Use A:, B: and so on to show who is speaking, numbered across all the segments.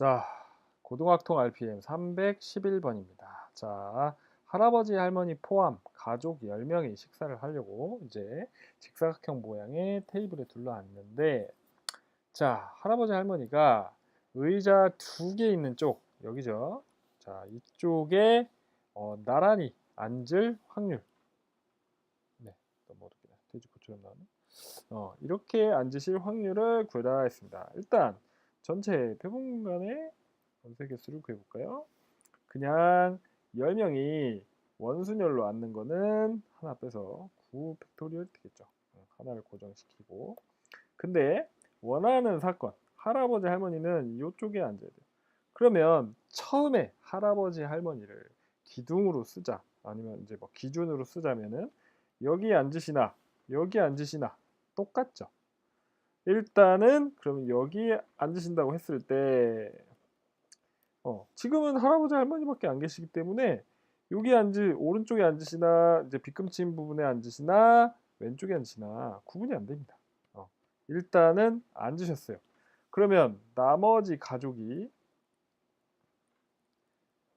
A: 자, 고등학통 RPM 311번입니다. 자, 할아버지, 할머니 포함 가족 10명이 식사를 하려고 이제 직사각형 모양의 테이블에 둘러앉는데 자, 할아버지, 할머니가 의자 두 개 있는 쪽, 여기죠. 자, 이쪽에 어, 나란히 앉을 확률. 네, 너무 어렵게 돼지고처럼 나오네. 어, 이렇게 앉으실 확률을 구해라 했습니다. 일단 전체 표본 공간의 원소 개수를 구해볼까요? 그냥 10명이 원순열로 앉는 거는 하나 빼서 9 팩토리얼 되겠죠. 어, 하나를 고정시키고. 근데 원하는 사건, 할아버지 할머니는 이쪽에 앉아야 돼요. 그러면 처음에 할아버지 할머니를 기둥으로 쓰자 아니면 이제 뭐 기준으로 쓰자면은 여기 앉으시나 여기 앉으시나 똑같죠. 일단은 그러면 여기 앉으신다고 했을 때 어, 지금은 할아버지 할머니밖에 안 계시기 때문에 여기 앉으 오른쪽에 앉으시나 이제 빗금친 부분에 앉으시나 왼쪽에 앉으시나 구분이 안 됩니다. 어, 일단은 앉으셨어요. 그러면 나머지 가족이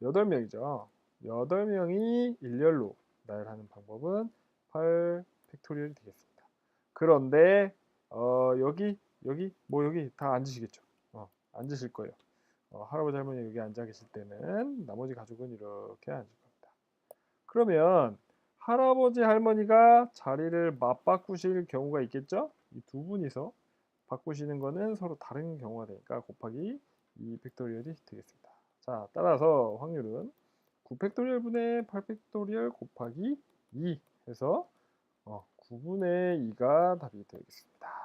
A: 8명이죠. 8명이 일렬로 나열하는 방법은 8 팩토리얼이 되겠습니다. 그런데 어, 여기 여기 뭐 여기 다 앉으시겠죠. 어, 앉으실 거예요. 어, 할아버지 할머니 여기 앉아 계실 때는 나머지 가족은 이렇게 앉을 겁니다. 그러면 할아버지 할머니가 자리를 맞바꾸실 경우가 있겠죠? 이 두 분이서 바꾸시는 거는 서로 다른 경우가 되니까 곱하기 2 팩토리얼이 되겠습니다. 자, 따라서 확률은 9 팩토리얼 분의 8 팩토리얼 곱하기 2 해서 어, 9분의 2가 답이 되겠습니다.